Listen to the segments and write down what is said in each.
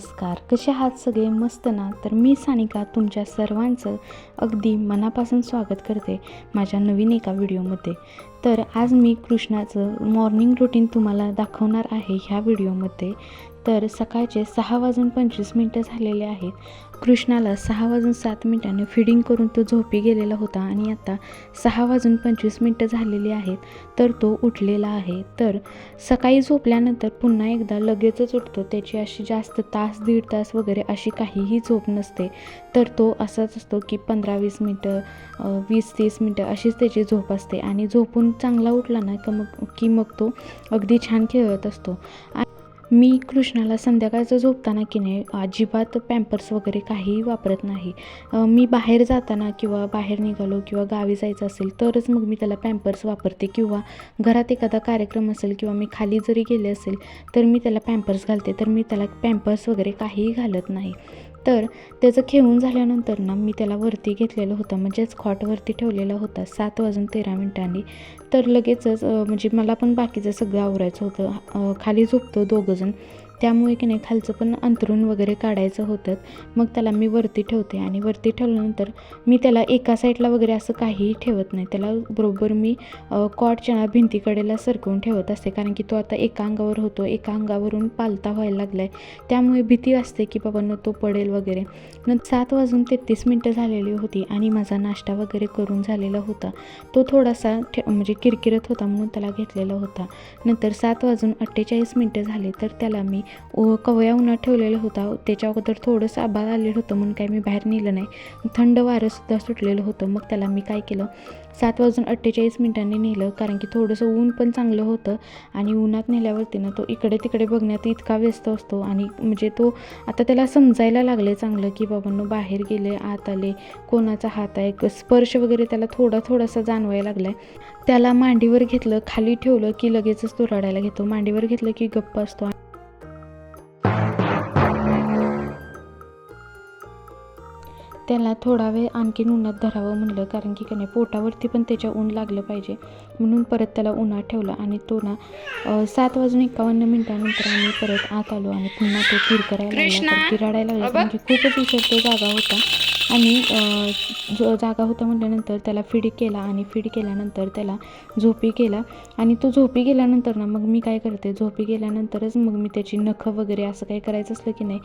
नमस्कार. कसे आहात सगळे? मस्त ना? तर मी सानिका तुमच्या सर्वांचं अगदी मनापासून स्वागत करते माझ्या नवीन एका व्हिडिओमध्ये. तर आज मी कृष्णाचं मॉर्निंग रुटीन तुम्हाला दाखवणार आहे ह्या व्हिडिओमध्ये. तर सकाळचे सहा वाजून पंचवीस मिनटं झालेले आहेत. कृष्णाला सहा वाजून सात मिनिटांनी फिडिंग करून तो झोपी गेलेला होता आणि आता सहा वाजून पंचवीस मिनटं झालेली आहेत तर तो उठलेला आहे. तर सकाळी झोपल्यानंतर पुन्हा एकदा लगेचच उठतो. त्याची अशी जास्त तास दीड तास वगैरे अशी काहीही झोप नसते. तर तो असाच असतो की पंधरा वीस मिनटं वीस तीस मिनटं अशीच त्याची झोप असते आणि झोपून चांगला उठला ना की मग की मग तो अगदी छान खेळत असतो. आ- मी कृष्णाला संध्याकाळचं झोपताना की नाही अजिबात पॅम्पर्स वगैरे काहीही वापरत नाही. मी बाहेर जाताना किंवा बाहेर निघालो किंवा गावी जायचं असेल तरच मग मी त्याला पॅम्पर्स वापरते किंवा घरात एखादा कार्यक्रम असेल किंवा मी खाली जरी गेले असेल तर मी त्याला पॅम्पर्स घालते तर मी त्याला पॅम्पर्स वगैरे काहीही घालत नाही. तर त्याचं खेळून झाल्यानंतर ना मी त्याला वरती घेतलेलं होतं. म्हणजेच खॉटवरती ठेवलेला होता. सात वाजून तेरा मिनिटांनी. तर लगेचच म्हणजे मला पण बाकीचं सगळं आवरायचं होतं. खाली झोपतो दोघंजण. त्यामुळे की नाही खालचं पण अंतरून वगैरे काढायचं होतं. मग त्याला मी वरती ठेवते आणि वरती ठेवल्यानंतर मी त्याला एका साईडला वगैरे असं काहीही ठेवत नाही. त्याला बरोबर मी कॉटच्या भिंतीकडेला सरकवून ठेवत असते. कारण की तो आता एका अंगावर होतो एका अंगावरून पालता व्हायला लागला आहे त्यामुळे भीती असते की बाबांनो तो पडेल वगैरे. नंतर सात वाजून तेहतीस मिनटं झालेली होती आणि माझा नाश्ता वगैरे करून झालेला होता. तो थोडासा ठे म्हणजे किरकिरत होता म्हणून त्याला घेतलेला होता. नंतर सात वाजून अठ्ठेचाळीस मिनटं झाले तर त्याला मी कवया उन्हात ठेवलेला होता. त्याच्या अगोदर थोडंसं आबाळ आलेलं होतं म्हणून काय मी बाहेर नेलं नाही. थंड वारंसुद्धा सुटलेलं होतं. मग त्याला मी काय केलं? सात वाजून अठ्ठेचाळीस मिनिटांनी नेलं कारण की थोडंसं ऊन पण चांगलं होतं. आणि उन्हात नेल्यावरती ना तो इकडे तिकडे बघण्यात इतका व्यस्त असतो. आणि म्हणजे तो आता त्याला समजायला लागले चांगलं की बाबांनो बाहेर गेले आत आले. कोणाचा हात आहे? क- स्पर्श वगैरे त्याला थोडा थोडासा जाणवायला लागला आहे त्याला मांडीवर घेतलं खाली ठेवलं की लगेचच तो रडायला घेतो. मांडीवर घेतलं की गप्प असतो. त्याला थोडा वेळ आणखीन उन्हात धरावं म्हणलं कारण की का नाही पोटावरती पण त्याच्या ऊन लागलं पाहिजे. म्हणून परत त्याला उन्हात ठेवलं आणि तो ना सात वाजून एकावन्न मिनिटानंतर आम्ही परत आत आलो आणि पुन्हा तो किर करायला लागला तर ती रडायला लागला म्हणजे खूपच उशीर तो जागा होता. आणि जो जागा होता म्हटल्यानंतर त्याला फीड केला आणि फीड केल्यानंतर त्याला झोपी केला. आणि तो झोपी गेल्यानंतर ना मग मी काय करते झोपी गेल्यानंतरच मग मी त्याची नखं वगैरे असं काही करायचं असलं की नाही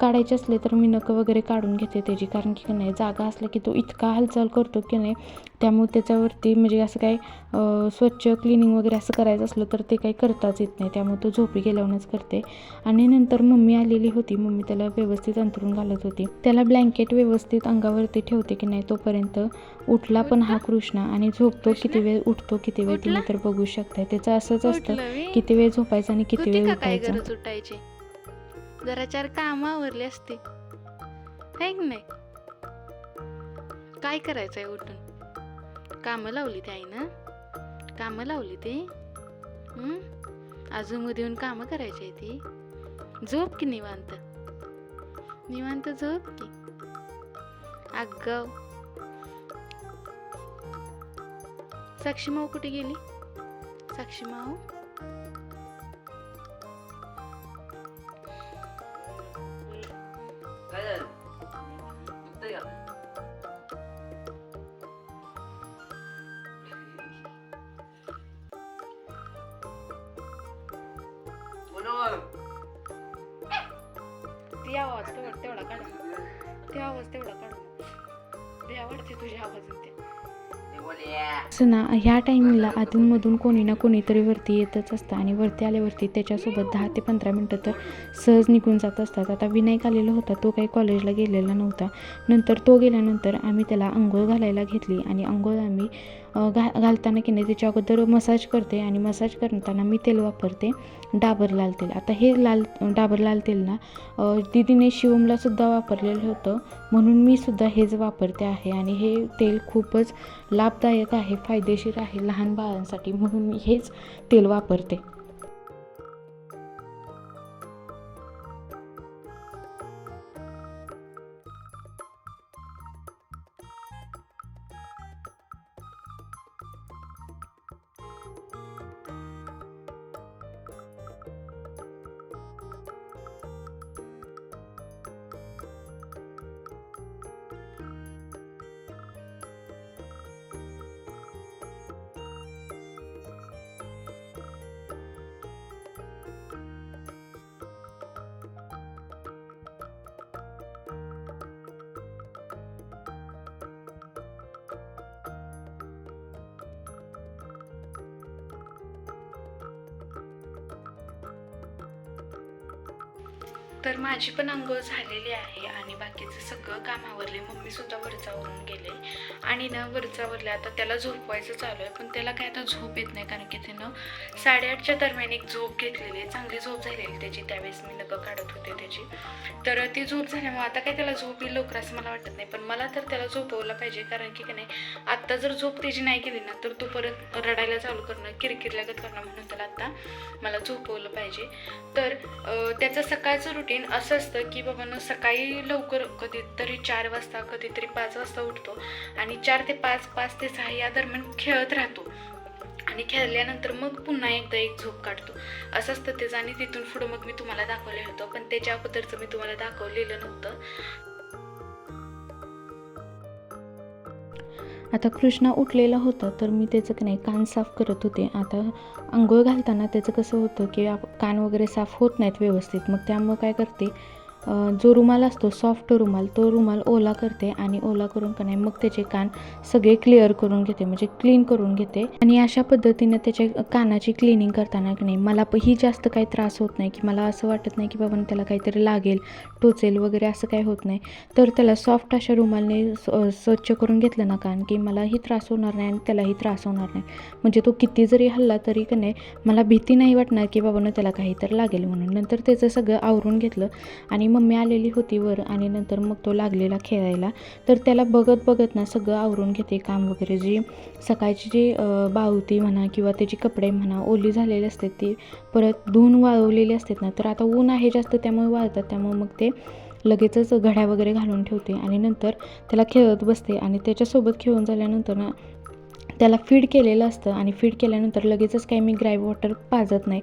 काढायचे असले तर मी नखं वगैरे काढून घेते त्याची. कारण की नाही जागा असला की तो इतका हालचाल करतो की नाही त्यामुळे त्याच्यावरती म्हणजे असं काय स्वच्छ क्लिनिंग वगैरे असं करायचं असलं तर ते काही करताच येत नाही. त्यामुळे तो झोपी गेल्यावरच करते. आणि नंतर मम्मी आलेली होती. मम्मी त्याला व्यवस्थित अंतरून घालत होती. त्याला ब्लँकेट व्यवस्थित अंगावरती ठेवते की नाही तोपर्यंत उठला पण हा कृष्ण आणि झोपतो किती वेळ उठतो किती वेळ तुम्ही तर बघू शकताय. त्याचं असंच असतं. किती वेळ झोपायचं आणि किती वेळ उठायचं? जरा चार काम आवरली असते. नाही? काय करायचंय उठून? कामं लावली ते आईनं? कामं लावली ते? अजून मध्ये येऊन कामं करायची ती? झोप की निवांत? निवांत झोप की? आगाव साक्षी माऊ कुठे गेली? साक्षी माऊ ती आवाज तेवढा काढ. ते आवाज तेवढा काढ. आवडते तुझ्या आवाजात ते. ह्या टायमिंगला अधूनमधून कोणी ना कोणीतरी वरती येतच असतं आणि वरती आल्यावरती त्याच्यासोबत दहा ते पंधरा मिनटं तर सहज निघून जात असतात. आता विनायक आलेला होता तो काही कॉलेजला गेलेला नव्हता. नंतर तो गेल्यानंतर आम्ही त्याला अंघोळ घालायला घेतली आणि अंघोळ आम्ही घा घालताना की नाही त्याच्या अगोदर मसाज करते आणि मसाज करताना मी तेल वापरते डाबर लाल तेल. आता हे लाल डाबर लाल तेल ना दिदीने दीदीने शिवमला सुद्धा वापरलेलं होतं म्हणून मी सुद्धा हेच वापरते आहे आणि हे तेल खूपच लाभदायक आहे फायदेशीर आहे लहान बाळांसाठी म्हणून मी हेच तेल वापरते. तर माझी पण अंग झालेली आहे आणि बाकीचं सगळं काम आवरले मम्मी सुद्धा वरचावरून गेले. आणि ना वरचावरले आता त्याला झोपवायचं चालू आहे पण त्याला काय आता झोप येत नाही कारण की त्यानं साडेआठच्या दरम्यान एक झोप घेतलेली आहे. चांगली झोप झालेली त्याची त्यावेळेस मी नगं काढत होते त्याची. तर ती झोप झाल्यामुळे आता काय त्याला झोप येईल लवकर असं मला वाटत नाही पण मला तर त्याला झोपवलं पाहिजे कारण की काय नाही आत्ता जर झोप त्याची नाही केली ना तर तो परत रडायला चालू करणं किरकिरल्यागत करणं म्हणून त्याला आत्ता मला झोपवलं पाहिजे. तर त्याचं सकाळचं रुटीन असं असतं की बाबांनो सकाळी लवकर कधीतरी चार वाजता कधीतरी पाच वाजता उठतो आणि चार ते पाच पाच ते सहा या दरम्यान खेळत राहतो. आणि खेळल्यानंतर मग पुन्हा एकदा एक झोप काढतो. असं असतं त्याचं आणि तिथून पुढं मग मी तुम्हाला दाखवलं होतं पण त्याच्या अगोदरचं मी तुम्हाला दाखवलेलं नव्हतं. आता कृष्णा उठलेला होता तर मी त्याचं की नाही कान साफ करत होते. आता आंघोळ घालताना त्याचं कसं होतं की कान वगैरे साफ होत नाहीत व्यवस्थित. मग त्यामुळं काय करते जो रुमाल असतो सॉफ्ट रुमाल तो रुमाल ओला करते आणि ओला करून का नाही मग त्याचे कान सगळे क्लिअर करून घेते म्हणजे क्लीन करून घेते. आणि अशा पद्धतीने त्याच्या कानाची क्लिनिंग करताना की नाही मला ही जास्त काही त्रास होत नाही की मला असं वाटत नाही की बाबा त्याला काहीतरी लागेल टोचेल वगैरे असं काही होत नाही. तर त्याला सॉफ्ट अशा रुमालने स्वच्छ करून घेतलं ना कान की मलाही त्रास होणार नाही आणि त्यालाही त्रास होणार नाही. म्हणजे तो किती जरी हल्ला तरी का नाही मला भीती नाही वाटणार की बाबांनो त्याला काहीतरी लागेल म्हणून. नंतर त्याचं सगळं आवरून घेतलं आणि मम्मी आलेली होती वर आणि नंतर मग तो लागलेला खेळायला. तर त्याला बघत बघत ना सगळं आवरून घेते काम वगैरे. जी सकाळची जी अं, बाहुती म्हणा किंवा त्याची कपडे म्हणा ओली झालेली असते ती परत धुवून वाळवलेली असतात ना तर आता ऊन आहे जास्त त्यामुळे वाळतात. त्यामुळे मग ते लगेचच घड्या वगैरे घालून ठेवते आणि नंतर त्याला खेळत बसते आणि त्याच्यासोबत खेळून झाल्यानंतर ना त्याला फीड केलेलं असतं आणि फीड केल्यानंतर लगेचच काही मी ग्राय वॉटर पाजत नाही.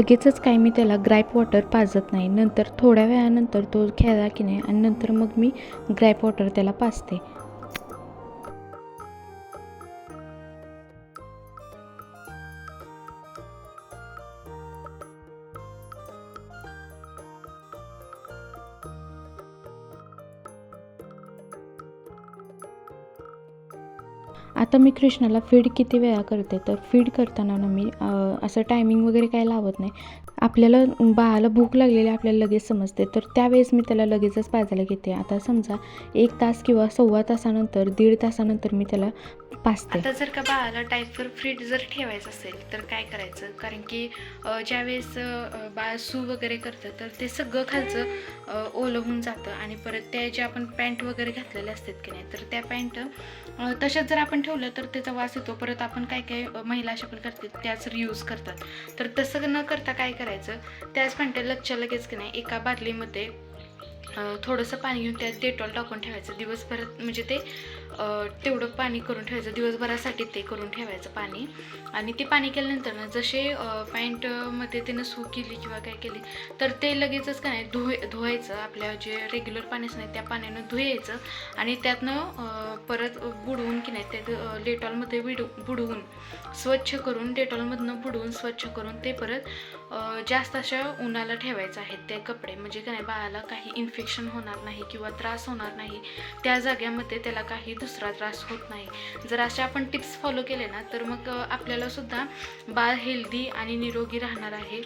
लगेचच काय मी त्याला ग्रॅप वॉटर पाजत नाही. नंतर थोड्या वेळानंतर तो खेळला की नाही आणि नंतर मग मी ग्रॅप वॉटर त्याला पाजते. आता मी कृष्णाला फीड किती वेळा करते? तर फीड करताना ना मी असं टायमिंग वगैरे काय लावत नाही. आपल्याला बाळाला भूक लागलेली आपल्याला लगेच समजते. तर त्यावेळेस मी त्याला लगेचच पाजायला घेते. आता समजा एक तास किंवा सव्वा तासानंतर दीड तासानंतर मी त्याला पाजते. आता जर का बाळाला टायफर फ्रीड जर ठेवायचं असेल तर काय करायचं? कारण की ज्यावेळेस बाळ सू वगैरे करतं तर ते सगळं खालचं ओलं होऊन जातं. आणि परत त्या ज्या आपण पॅन्ट वगैरे घातलेले असतात की नाही तर त्या पॅन्ट तशाच जर आपण ठेवलं तर त्याचा वास येतो. परत आपण काय काय महिला अशा पण करतात त्याच रियूज करतात. तर तसं न करता काय करायचं? त्याच पॅन्ट लगच्या लगेच की नाही एका बादलीमध्ये थोडंसं पाणी घेऊन त्यात डेटॉल टाकून ठेवायचं. दिवसभरात म्हणजे ते तेवढं पाणी करून ठेवायचं. दिवसभरासाठी ते करून ठेवायचं पाणी. आणि ते पाणी केल्यानंतर ना जसे पॅन्टमध्ये त्यानं सू केली किंवा काय केली तर ते लगेचच काय नाही धुय धुवायचं. आपल्या जे रेग्युलर पाणी असं नाही त्या पाण्यानं धुयायचं. आणि त्यातनं परत बुडवून की नाही ते डेटॉलमध्ये विडू बुडवून स्वच्छ करून डेटॉलमधनं बुडवून स्वच्छ करून ते परत जास्त अशा उन्हाला ठेवायचं आहेत ते कपडे. म्हणजे काय नाही बाळाला काही इन्फेक्शन होणार नाही किंवा त्रास होणार नाही. त्या जाग्यामध्ये त्याला काही दुसरा त्रास होत नाही. जर अशा आपण टिप्स फॉलो केले ना तर मग आपल्यालासुद्धा बाळ हेल्दी आणि निरोगी राहणार आहे.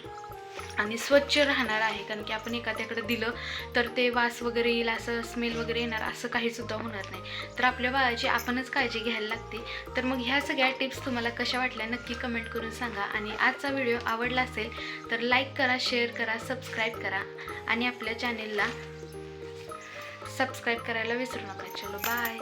आणि स्वच्छ राहणार आहे. कारण की आपण एखाद्याकडे दिलं तर ते वास वगैरे येईल असं स्मेल वगैरे येणार असं काहीसुद्धा होणार नाही. तर आपल्या बाळाची आपणच काळजी घ्यायला लागते. तर मग ह्या सगळ्या टिप्स तुम्हाला कशा वाटल्या नक्की कमेंट करून सांगा. आणि आजचा व्हिडिओ आवडला असेल तर लाईक करा शेअर करा सबस्क्राईब करा. आणि आपल्या चॅनेलला सबस्क्राईब करायला विसरू नका. चलो बाय